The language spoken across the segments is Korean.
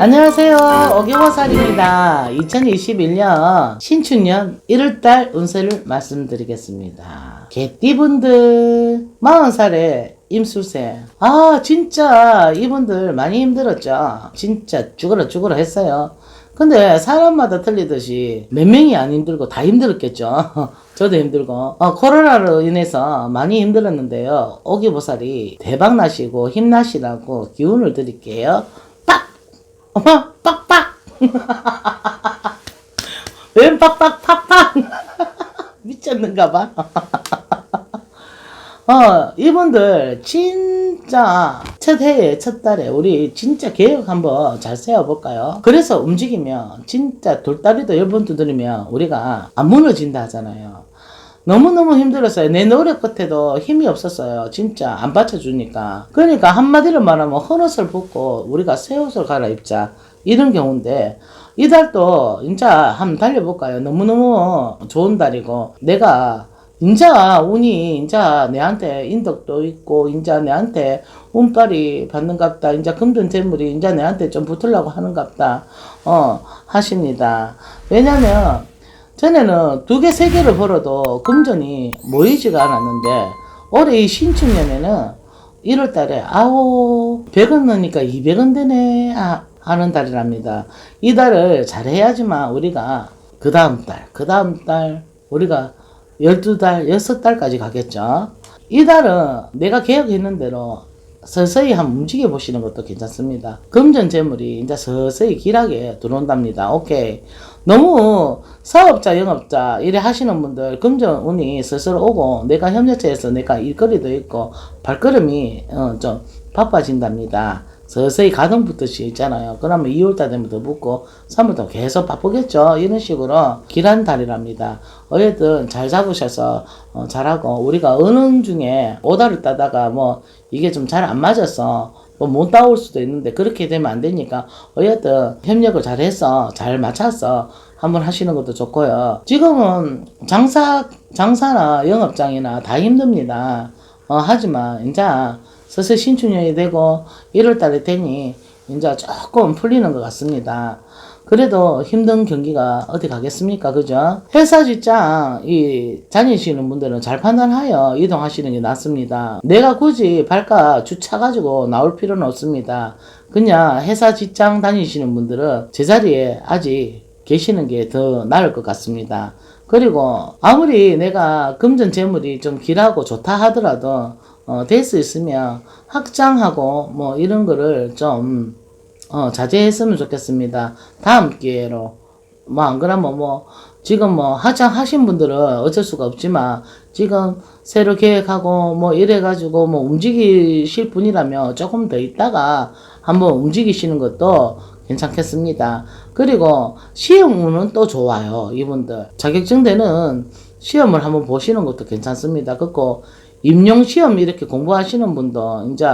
안녕하세요. 어기워살입니다. 2021년 신축년 1월달 운세를 말씀드리겠습니다. 개띠분들 40살에 임술세. 아 진짜 이분들 많이 힘들었죠. 진짜 죽어라 죽어라 했어요. 근데 사람마다 틀리듯이 몇 명이 안 힘들고 다 힘들었겠죠. 저도 힘들고 어, 코로나로 인해서 많이 힘들었는데요. 오기보살이 대박 나시고 힘나시라고 기운을 드릴게요. 빡! 어머 빡빡! 웬 빡빡 팍팍! 미쳤는가 봐. 어, 이분들 진짜 첫 해에 첫 달에 우리 진짜 계획 한번 잘 세워볼까요? 그래서 움직이면 진짜 돌다리도 열번 두드리면 우리가 안 무너진다 하잖아요. 너무너무 힘들었어요. 내 노력 끝에도 힘이 없었어요. 진짜 안 받쳐주니까. 그러니까 한마디로 말하면 헌옷을 벗고 우리가 새 옷을 갈아입자. 이런 경우인데 이 달도 진짜 한번 달려볼까요? 너무너무 좋은 달이고 내가 인자 운이 인자 내한테 인덕도 있고 인자 내한테 운빨이 받는갑다 인자 금전 재물이 인자 내한테 좀 붙으려고 하는갑다 어 하십니다 왜냐면 전에는 두 개 세 개를 벌어도 금전이 모이지가 않았는데 올해 이 신축년에는 1월 달에 아우 100원 넣으니까 200원 되네 아, 하는 달이랍니다 이 달을 잘해야지만 우리가 그 다음 달 그 다음 달 우리가 12달, 6달까지 가겠죠. 이 달은 내가 계획했는 대로 서서히 한번 움직여 보시는 것도 괜찮습니다. 금전 재물이 이제 서서히 길하게 들어온답니다. 오케이. 너무 사업자, 영업자 이래 하시는 분들 금전 운이 슬슬 오고 내가 협력체에서 내가 일거리도 있고 발걸음이 어, 좀 바빠진답니다. 서서히 가동부터시 있잖아요. 그러면 2월달 되면 더 붙고 3월달 계속 바쁘겠죠. 이런 식으로 길한 달이랍니다. 어쨌든 잘 잡으셔서 어, 잘하고 우리가 어느 중에 오다를 따다가 뭐 이게 좀 잘 안 맞아서 뭐못 따올 수도 있는데 그렇게 되면 안 되니까 어쨌든 협력을 잘해서 잘 맞춰서 한번 하시는 것도 좋고요. 지금은 장사 장사나 영업장이나 다 힘듭니다. 어, 하지만 이제 슬슬 신축년이 되고 1월 달에 되니 이제 조금 풀리는 것 같습니다. 그래도 힘든 경기가 어디 가겠습니까? 그죠? 회사 직장, 이, 다니시는 분들은 잘 판단하여 이동하시는 게 낫습니다. 내가 굳이 발가 주차 가지고 나올 필요는 없습니다. 그냥 회사 직장 다니시는 분들은 제자리에 아직 계시는 게 더 나을 것 같습니다. 그리고 아무리 내가 금전 재물이 좀 길하고 좋다 하더라도 어, 될 수 있으면 확장하고 뭐 이런 거를 좀 어, 자제했으면 좋겠습니다. 다음 기회로. 뭐, 안 그러면 뭐, 지금 뭐, 하장 하신 분들은 어쩔 수가 없지만, 지금 새로 계획하고 뭐 이래가지고 뭐 움직이실 분이라면 조금 더 있다가 한번 움직이시는 것도 괜찮겠습니다. 그리고 시험운은 또 좋아요, 이분들. 자격증대는 시험을 한번 보시는 것도 괜찮습니다. 그리고 임용 시험 이렇게 공부하시는 분도 이제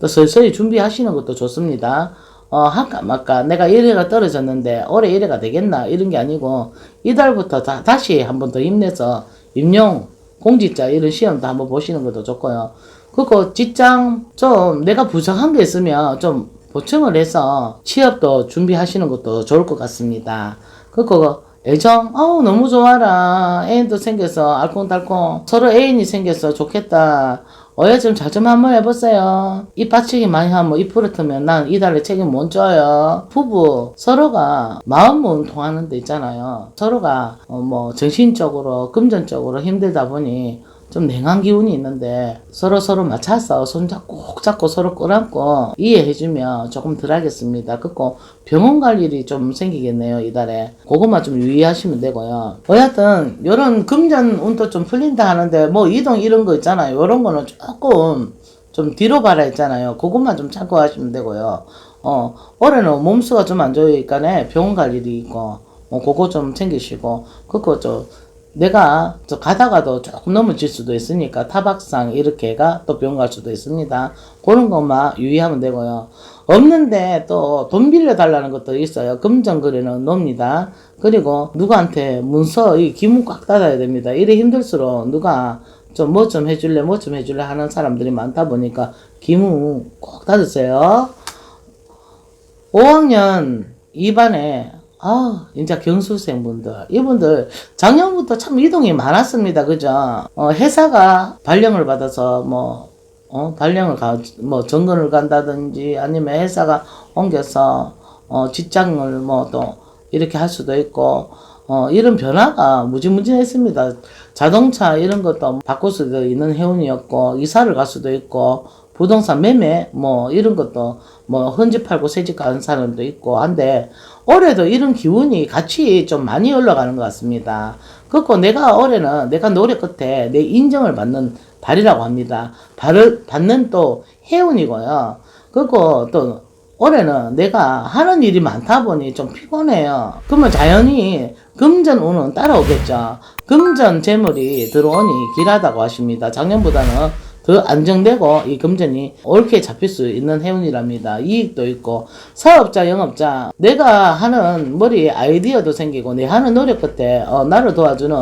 또 서서히 준비하시는 것도 좋습니다. 어, 할까 말까 내가 1회가 떨어졌는데 올해 1회가 되겠나 이런 게 아니고 이달부터 다, 다시 한번 더 힘내서 임용 공직자 이런 시험도 한번 보시는 것도 좋고요. 그리고 직장 좀 내가 부족한 게 있으면 좀 보충을 해서 취업도 준비하시는 것도 좋을 것 같습니다. 그리고 애정, 아우 너무 좋아라. 애인도 생겨서 알콩달콩 서로 애인이 생겨서 좋겠다. 어여 좀잘좀 한번 해보세요. 입 받치기 많이 하면 입 부러뜨면 난 이달에 책임 못 져요. 부부 서로가 마음은 통하는 데 있잖아요. 서로가 어, 뭐 정신적으로 금전적으로 힘들다 보니 좀 냉한 기운이 있는데 서로 서로 맞춰서 손잡고 꼭 잡고 서로 끌안고 이해해주면 조금 덜 하겠습니다. 그리고 병원 갈 일이 좀 생기겠네요 이달에 그것만 좀 유의하시면 되고요. 어쨌든 요런 금전 운도 좀 풀린다 하는데 뭐 이동 이런 거 있잖아요. 요런 거는 조금 좀 뒤로 봐라 했잖아요. 그것만 좀 참고하시면 되고요. 어 올해는 몸수가 좀 안 좋으니까네 병원 갈 일이 있고 어 그거 좀 챙기시고 그거 좀 내가 저 가다가도 조금 넘어질 수도 있으니까 타박상 이렇게가 또 병원 갈 수도 있습니다. 그런 것만 유의하면 되고요. 없는데 또 돈 빌려 달라는 것도 있어요. 금전거래는 놉니다. 그리고 누구한테 문서 이 기문 꽉 닫아야 됩니다. 이래 힘들수록 누가 좀 뭐 좀 해줄래 뭐 좀 해줄래 하는 사람들이 많다 보니까 기문 꼭 닫으세요. 5학년 2반에 아, 이제 경수생분들, 이분들 작년부터 참 이동이 많았습니다. 그죠? 어, 회사가 발령을 받아서 뭐, 어, 발령을 가, 뭐, 정근을 간다든지 아니면 회사가 옮겨서, 어, 직장을 뭐 또 이렇게 할 수도 있고, 어, 이런 변화가 무지무지했습니다. 자동차 이런 것도 바꿀 수도 있는 해운이었고, 이사를 갈 수도 있고, 부동산 매매 뭐 이런 것도 뭐 헌집 팔고 새집 가는 사람도 있고 한데 올해도 이런 기운이 같이 좀 많이 올라가는 것 같습니다. 그렇고 내가 올해는 내가 노력 끝에 내 인정을 받는 달이라고 합니다. 발을 받는 또 해운이고요. 그리고 또 올해는 내가 하는 일이 많다 보니 좀 피곤해요. 그러면 자연히 금전 운은 따라오겠죠. 금전 재물이 들어오니 길하다고 하십니다. 작년보다는 더 안정되고 이 금전이 옳게 잡힐 수 있는 해운이랍니다. 이익도 있고 사업자, 영업자 내가 하는 머리 아이디어도 생기고 내 하는 노력 끝에 어, 나를 도와주는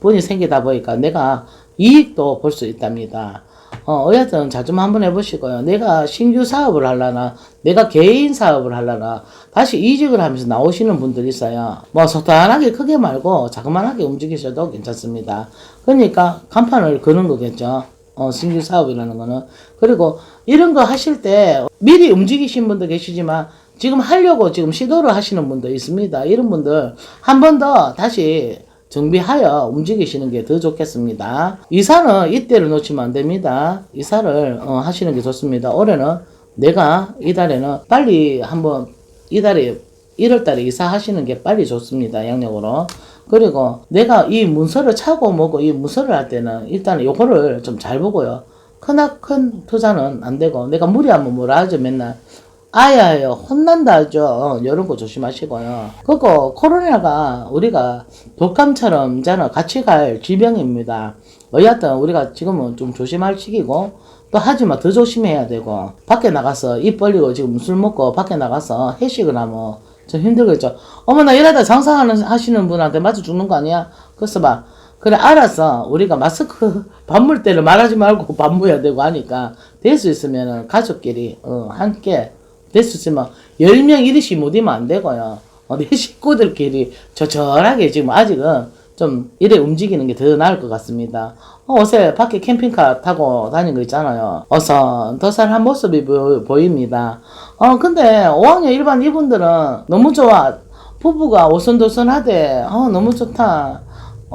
분이 생기다 보니까 내가 이익도 볼 수 있답니다. 어, 어여튼 잘좀 한번 해보시고요. 내가 신규 사업을 하려나, 내가 개인 사업을 하려나, 다시 이직을 하면서 나오시는 분들이 있어요. 뭐, 소단하게 크게 말고, 자그만하게 움직이셔도 괜찮습니다. 그러니까, 간판을 거는 거겠죠. 어, 신규 사업이라는 거는. 그리고, 이런 거 하실 때, 미리 움직이신 분도 계시지만, 지금 하려고 지금 시도를 하시는 분도 있습니다. 이런 분들, 한 번 더 다시, 정비하여 움직이시는 게 더 좋겠습니다. 이사는 이때를 놓치면 안 됩니다. 이사를 어, 하시는 게 좋습니다. 올해는 내가 이달에는 빨리 한번 이달에 1월 달에 이사하시는 게 빨리 좋습니다. 양력으로. 그리고 내가 이 문서를 차고 뭐고 이 문서를 할 때는 일단 요거를 좀 잘 보고요. 크나큰 투자는 안 되고 내가 무리하면 뭐라 하죠 맨날. 아야요 혼난다 하죠. 어, 이런 거 조심하시고요. 그거 코로나가 우리가 독감처럼 이제는 같이 갈 질병입니다. 어여튼 우리가 지금은 좀 조심할 시기고 또 하지만 더 조심해야 되고 밖에 나가서 입 벌리고 지금 술 먹고 밖에 나가서 회식을 하면 좀 힘들겠죠. 어머 나 이러다 장사하는 하시는 분한테 맞아 죽는 거 아니야? 그래서 막 그래 알았어 우리가 마스크 밥 먹을 때를 말하지 말고 밥 먹어야 되고 하니까 될 수 있으면은 가족끼리 어, 함께 될 수 있으면 10명 이르시 못 이면 안 되고요. 어, 내 식구들끼리 저절하게 지금 아직은 좀 이래 움직이는 게 더 나을 것 같습니다 어, 어제 밖에 캠핑카 타고 다니는 거 있잖아요 어서 더살한 모습이 보, 입니다 어 근데 5학년 일반 이분들은 너무 좋아 부부가 오손도손하대 어 너무 좋다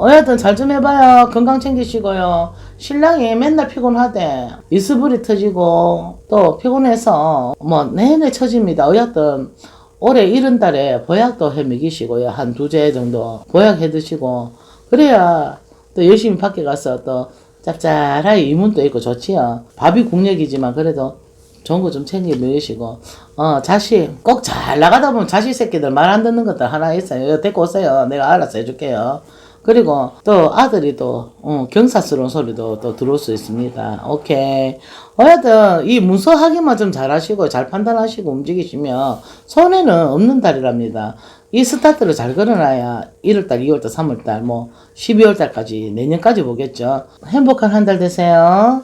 어여튼 잘 좀 해봐요. 건강 챙기시고요. 신랑이 맨날 피곤하대. 이스불이 터지고 또 피곤해서 뭐 내내 처집니다. 어여튼 올해 이른 달에 보약도 해 먹이시고요. 한 두 제 정도 보약 해 드시고 그래야 또 열심히 밖에 가서 또 짭짤하게 이문도 있고 좋지요. 밥이 국력이지만 그래도 좋은 거 좀 챙겨 먹으시고 어 자식 꼭 잘 나가다 보면 자식 새끼들 말 안 듣는 것들 하나 있어요. 데리고 오세요. 내가 알아서 해줄게요. 그리고 또 아들이 또 어, 경사스러운 소리도 또 들어올 수 있습니다. 오케이. 어여튼 이 문서 확인만 좀 잘하시고 잘 판단하시고 움직이시면 손해는 없는 달이랍니다. 이 스타트를 잘 걸어놔야 1월달, 2월달, 3월달, 뭐 12월달까지 내년까지 보겠죠. 행복한 한 달 되세요.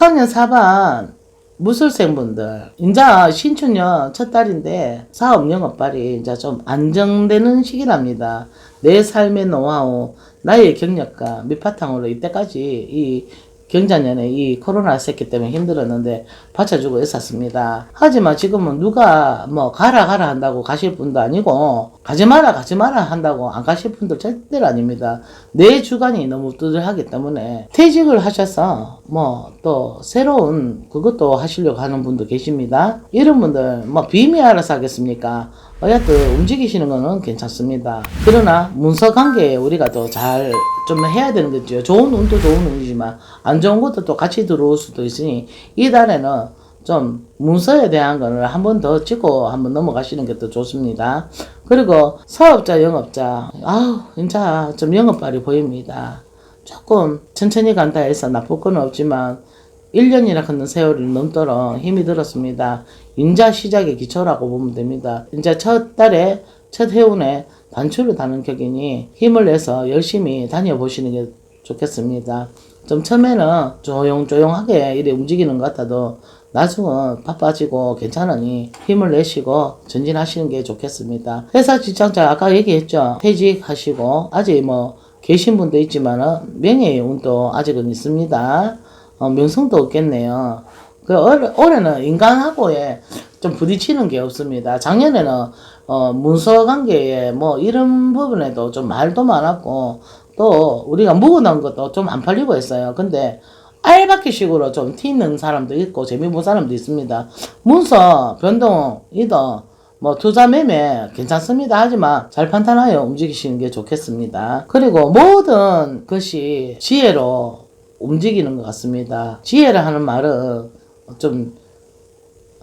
학년 4반 무술생분들 이제 신춘년 첫 달인데 사업 영업발이 이제 좀 안정되는 시기랍니다. 내 삶의 노하우, 나의 경력과 밑바탕으로 이때까지 이 경자년에 이 코로나 새끼 때문에 힘들었는데 받쳐주고 있었습니다. 하지만 지금은 누가 뭐 가라 가라 한다고 가실 분도 아니고 가지 마라 가지 마라 한다고 안 가실 분도 절대로 아닙니다. 내 주관이 너무 뚜들하기 때문에 퇴직을 하셔서 뭐 또 새로운 그것도 하시려고 하는 분도 계십니다. 이런 분들 뭐 비밀 알아서 하겠습니까? 어여튼 움직이시는 거는 괜찮습니다. 그러나 문서 관계에 우리가 또잘좀 해야 되는 거죠. 좋은 운도 좋은 운이지만 안 좋은 것도 또 같이 들어올 수도 있으니 이 달에는 좀 문서에 대한 거를 한 번 더 찍고 한 번 넘어가시는 게 더 좋습니다. 그리고 사업자, 영업자, 아우, 진짜 좀 영업발이 보입니다. 조금 천천히 간다 해서 나쁠 건 없지만 1년이나 걷는 세월이 넘도록 힘이 들었습니다. 인자 시작의 기초라고 보면 됩니다. 이제 첫 달에 첫 해운에 단추를 다는 격이니 힘을 내서 열심히 다녀보시는 게 좋겠습니다. 좀 처음에는 조용조용하게 이래 움직이는 것 같아도 나중은 바빠지고 괜찮으니 힘을 내시고 전진하시는 게 좋겠습니다. 회사 직장자 아까 얘기했죠. 퇴직하시고 아직 뭐 계신 분도 있지만은 명예의 운도 아직은 있습니다. 어, 명성도 없겠네요. 그 올- 올해는 인간하고의 좀 부딪히는 게 없습니다. 작년에는 어, 문서 관계에 뭐 이런 부분에도 좀 말도 많았고 또 우리가 묵어놓은 것도 좀 안 팔리고 했어요. 근데 알바키 식으로 좀 튀는 사람도 있고 재미 본 사람도 있습니다. 문서 변동 이더 뭐 투자 매매 괜찮습니다. 하지만 잘 판단하여 움직이시는 게 좋겠습니다. 그리고 모든 것이 지혜로 움직이는 것 같습니다. 지혜라 하는 말은 좀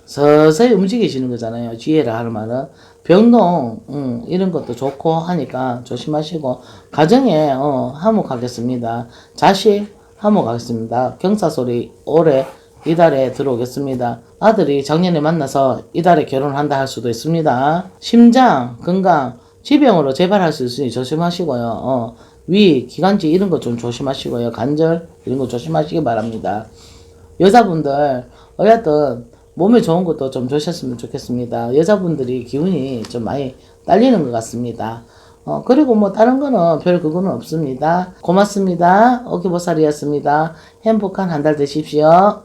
서서히 움직이시는 거잖아요. 지혜라 하는 말은 병동 음, 이런 것도 좋고 하니까 조심하시고 가정에 어, 화목하겠습니다. 자식 화목하겠습니다. 경사소리 올해 이달에 들어오겠습니다. 아들이 작년에 만나서 이달에 결혼한다 할 수도 있습니다. 심장 건강 지병으로 재발할 수 있으니 조심하시고요. 어, 위 기관지 이런 거 좀 조심하시고요. 관절 이런 거 조심하시기 바랍니다. 여자분들 어쨌든 몸에 좋은 것도 좀 조셨으면 좋겠습니다. 여자분들이 기운이 좀 많이 딸리는 것 같습니다. 어, 그리고 뭐 다른 거는 별 그거는 없습니다. 고맙습니다. 오기보살이었습니다. 행복한 한 달 되십시오.